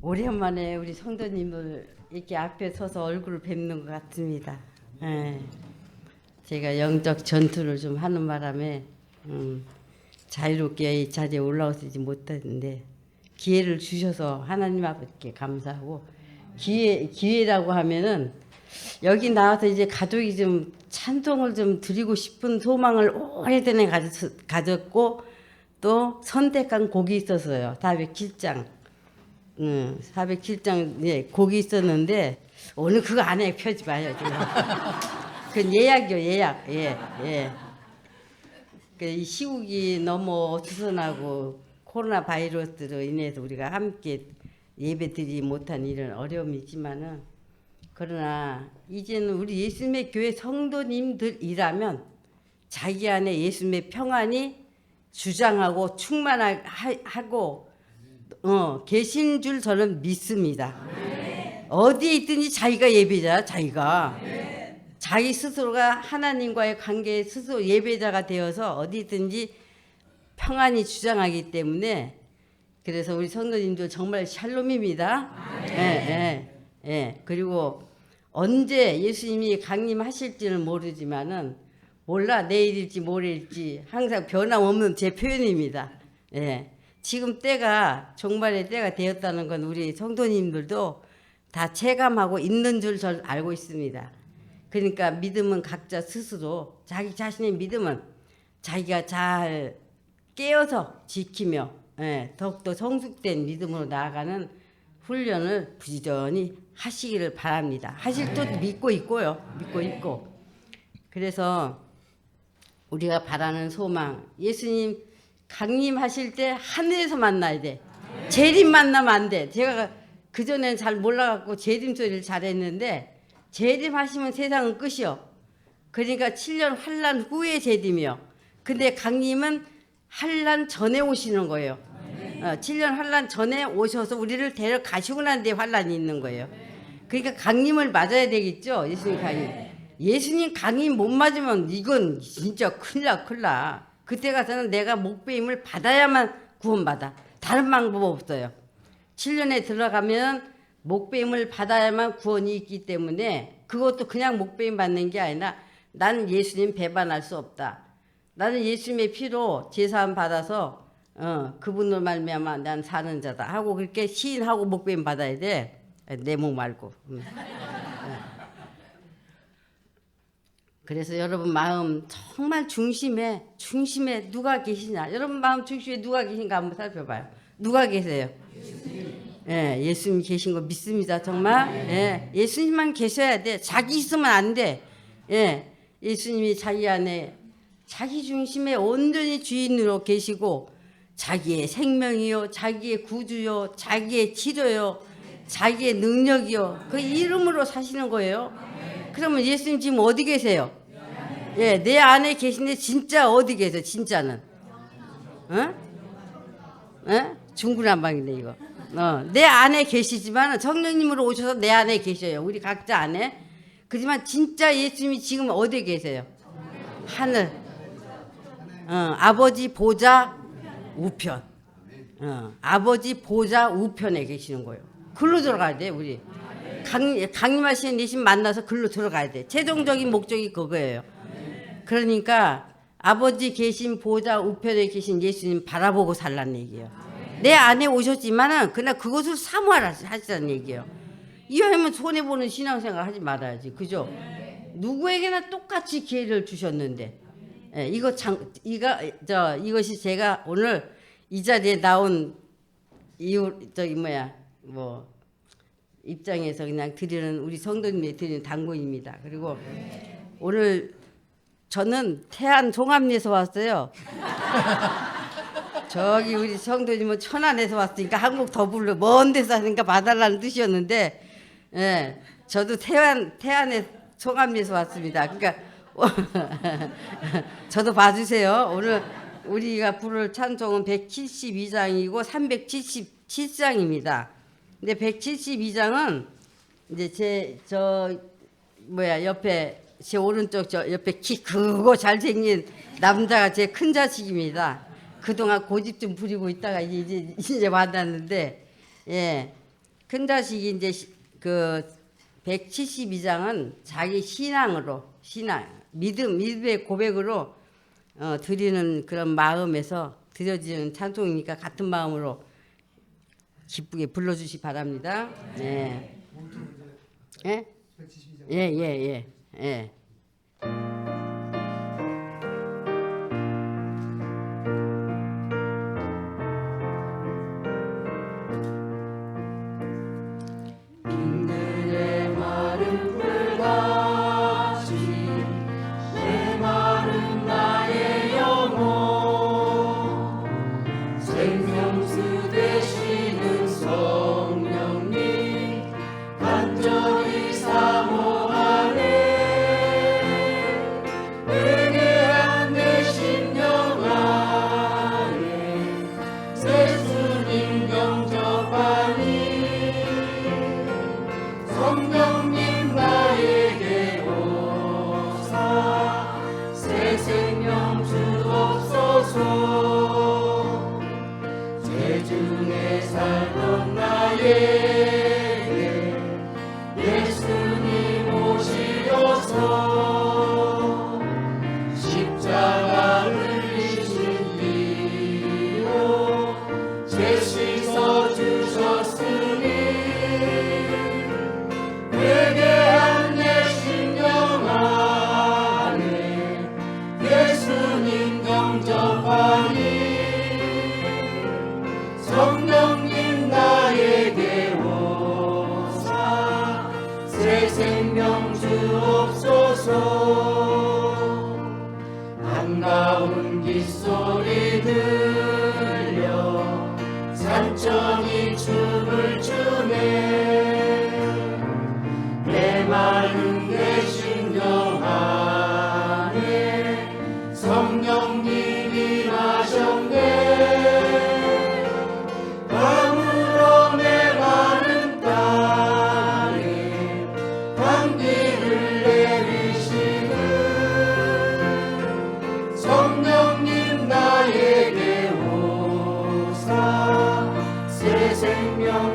오랜만에 우리 성도님을 이렇게 앞에 서서 얼굴을 뵙는 것 같습니다. 예. 제가 영적 전투를 좀 하는 바람에 음, 자유롭게 이 자리에 올라오지 못했는데 기회를 주셔서 하나님 아버지께 감사하고 기회 기회라고 하면은 여기 나와서 이제 가족이 좀 찬송을 좀 드리고 싶은 소망을 오래전에 가졌, 가졌고 또 선택한 곡이 있었어요. 다음에 길장. 응, 407장 예, 곡이 있었는데 오늘 그거 안에 펴지 마요 지금. 그 예약이요 예약 예 예. 그이 시국이 너무 어수선하고 코로나 바이러스로 인해서 우리가 함께 예배드리지 못한 이런 어려움이 있지만은 그러나 이제는 우리 예수님의 교회 성도님들이라면 자기 안에 예수님의 평안이 주장하고 충만하고 어, 계신 줄 저는 믿습니다. 어디에 있든지 자기가 예배자, 자기가. 자기 스스로가 하나님과의 관계에 스스로 예배자가 되어서 어디든지 평안히 주장하기 때문에 그래서 우리 성도님들 정말 샬롬입니다. 예, 예, 예. 그리고 언제 예수님이 강림하실지는 모르지만은 몰라 내일일지 모레일지 항상 변함없는 제 표현입니다. 예. 지금 때가 종말의 때가 되었다는 건 우리 성도님들도 다 체감하고 있는 줄저 알고 있습니다. 그러니까 믿음은 각자 스스로 자기 자신의 믿음은 자기가 잘 깨어서 지키며 예, 더욱더 성숙된 믿음으로 나아가는 훈련을 부지런히 하시기를 바랍니다. 하실 또 믿고 있고요. 믿고 있고. 그래서 우리가 바라는 소망 예수님 강림하실 때 하늘에서 만나야 돼. 재림 만나면 안 돼. 제가 그 전에는 잘 몰라갖고 재림 소리를 잘했는데 재림하시면 세상은 끝이요. 그러니까 7년 환란 후에 재림이요. 근데 강림은 환란 전에 오시는 거예요. 어, 7년 환란 전에 오셔서 우리를 데려가시고 난 뒤에 환란이 있는 거예요. 그러니까 강림을 맞아야 되겠죠. 예수님 강림. 예수님 강림 못 맞으면 이건 진짜 큰일 나 큰일 나. 그때 가서는 내가 목배임을 받아야만 구원받아. 다른 방법 없어요. 7년에 들어가면 목배임을 받아야만 구원이 있기 때문에 그것도 그냥 목배임 받는 게 아니라 나는 예수님 배반할 수 없다. 나는 예수님의 피로 제사함 받아서 어, 그분을 말미암아 난 사는 자다 하고 그렇게 시인하고 목배임 받아야 돼. 내 목 말고. 음. 그래서 여러분 마음 정말 중심에 중심에 누가 계시냐? 여러분 마음 중심에 누가 계신가 한번 살펴봐요. 누가 계세요? 예, 예수님 계신 거 믿습니다. 정말. 예, 예수님만 계셔야 돼. 자기 있으면 안 돼. 예, 예수님이 자기 안에 자기 중심에 온전히 주인으로 계시고 자기의 생명이요, 자기의 구주요, 자기의 치료요, 자기의 능력이요. 그 이름으로 사시는 거예요. 그러면 예수님 지금 어디 계세요? 예, 내 안에 계신데 진짜 어디 계세요? 진짜는? 어? 어? 중구난방이네 이거. 어, 내 안에 계시지만 성령님으로 오셔서 내 안에 계셔요. 우리 각자 안에. 그지만 진짜 예수님이 지금 어디 계세요? 하늘. 어, 아버지 보좌 우편. 어, 아버지 보좌 우편에 계시는 거예요. 글로 들어가야 돼 우리. 강, 강림하신 대신 만나서 글로 들어가야 돼. 최종적인 목적이 그거예요. 그러니까 아버지 계신 보좌 우편에 계신 예수님 바라보고 살라는 얘기예요. 내 안에 오셨지만은 그냥 그것을 사모하라 하시라는 얘기예요. 이왕이면 손해 보는 신앙생활 하지 말아야지, 그죠? 누구에게나 똑같이 기회를 주셨는데, 예, 이거 장, 이거 저 이것이 제가 오늘 이 자리에 나온 이유 저기 뭐야 뭐 입장에서 그냥 드리는 우리 성도님이 드리는 당부입니다. 그리고 오늘 저는 태안 종합리에서 왔어요. 저기 우리 성도님은 천안에서 왔으니까 한국 더불어 먼 데서 하니까 봐달라는 뜻이었는데, 예, 저도 태안 태안에 종합리에서 왔습니다. 그러니까 저도 봐주세요. 오늘 우리가 부를 찬송은 172장이고 377장입니다. 근데 172장은 이제 제 저 뭐야 옆에 제 오른쪽 저 옆에 키 크고 잘생긴 남자가 제 큰 자식입니다. 그동안 고집 좀 부리고 있다가 이제 이제 만났는데 예. 큰 자식이 이제 그 172장은 자기 신앙으로 신앙 믿음 믿음의 고백으로 어, 드리는 그런 마음에서 드려지는 찬송이니까 같은 마음으로 기쁘게 불러주시 바랍니다. 예. 네. 네. 예? 예? 예, 예, 예. 예. 나는 나의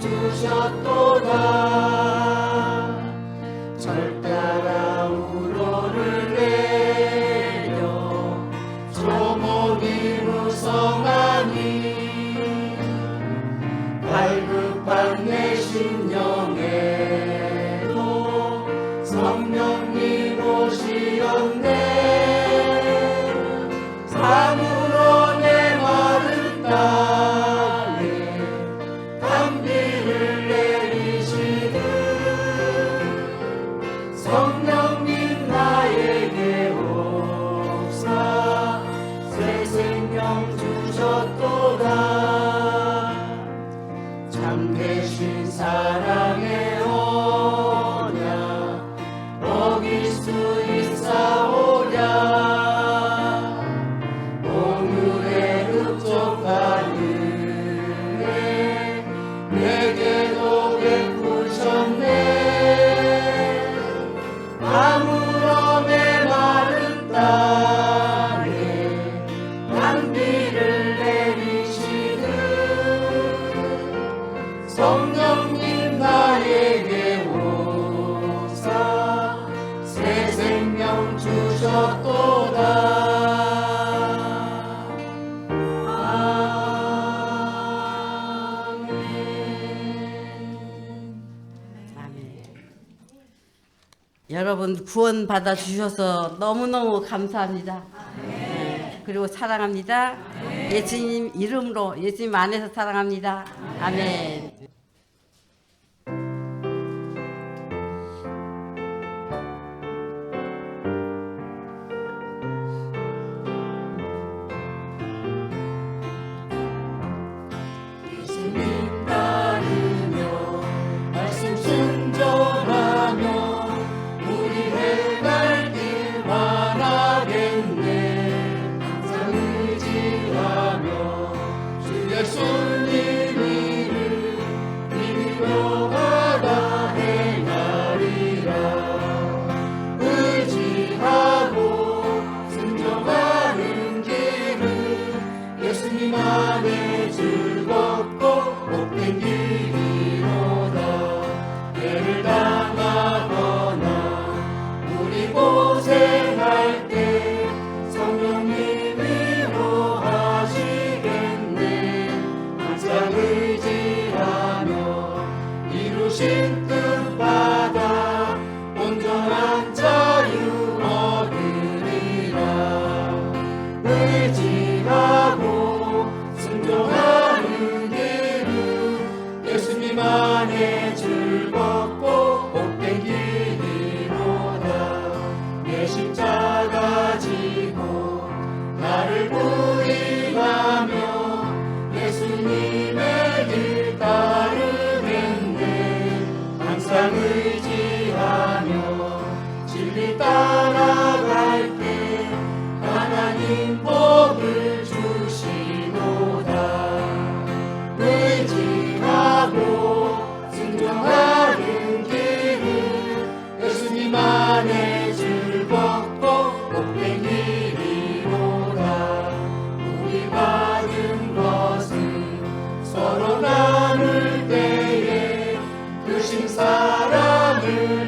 주셨도다. 생명 주셨고 여러분 구원 받아 주셔서 너무너무 감사합니다. 네. 그리고 사랑합니다. 예수님 이름으로 예수님 안에서 사랑합니다. 아멘. 즐겁고 복된 길이로다 내 십자가 지고 나를 부인하며 예수님의 길 따르겠네. 항상 의지하며 진리 따라갈 때 하나님 복을 그신 사랑을